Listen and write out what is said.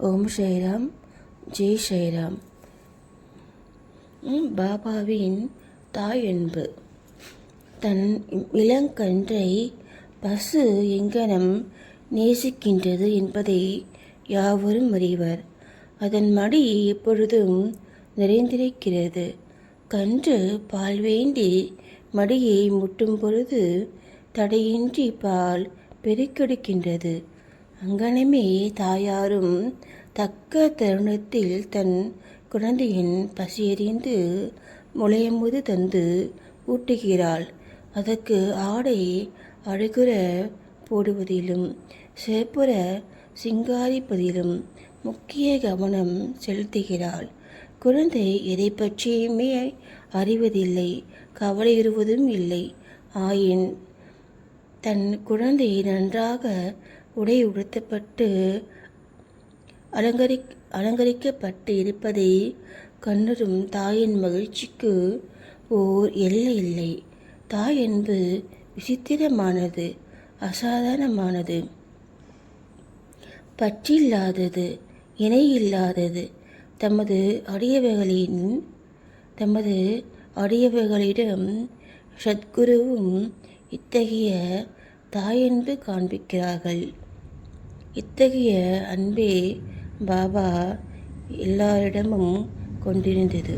ஓம் ஸ்ரீராம் ஜெய் ஸ்ரீராம் பாபாவின் தாய் அன்பு. தன் இளங்கன்றை பசு எங்கனம் நேசிக்கின்றது என்பதை யாவரும் அறிவர். அதன் மடி எப்பொழுதும் நிறைந்திருக்கிறது. கன்று பால் வேண்டி மடியை முட்டும் பொழுது தடையின்றி பால் பெருக்கெடுக்கின்றது. அங்கனமே தாயாரும் தக்க தருணத்தில் தன் குழந்தையின் பசியறிந்து முளையமுது தந்து ஊட்டுகிறாள். அதற்கு ஆடை அழுகுற போடுவதிலும் சிறப்புற சிங்காரிப்பதிலும் முக்கிய கவனம் செலுத்துகிறாள். குழந்தை எதை பற்றியுமே அறிவதில்லை கவலையுறுவதும் இல்லை. ஆயின் தன் குழந்தை நன்றாக உடை உடுத்தப்பட்டு அலங்கரி அலங்கரிக்கப்பட்டு இருப்பதை கண்ணரும் தாயின் மகிழ்ச்சிக்கு ஓர் எல்லை இல்லை. தாய் என்பது விசித்திரமானது அசாதாரணமானது பற்றில்லாதது இணையில்லாதது. தமது அடியவைகளின் தமது அடியவைகளிடம் சத்குருவும் இத்தகைய தாயென்பு காண்பிக்கிறார்கள். இத்தகைய அன்பே பாபா எல்லாரிடமும் கொண்டிருந்தது.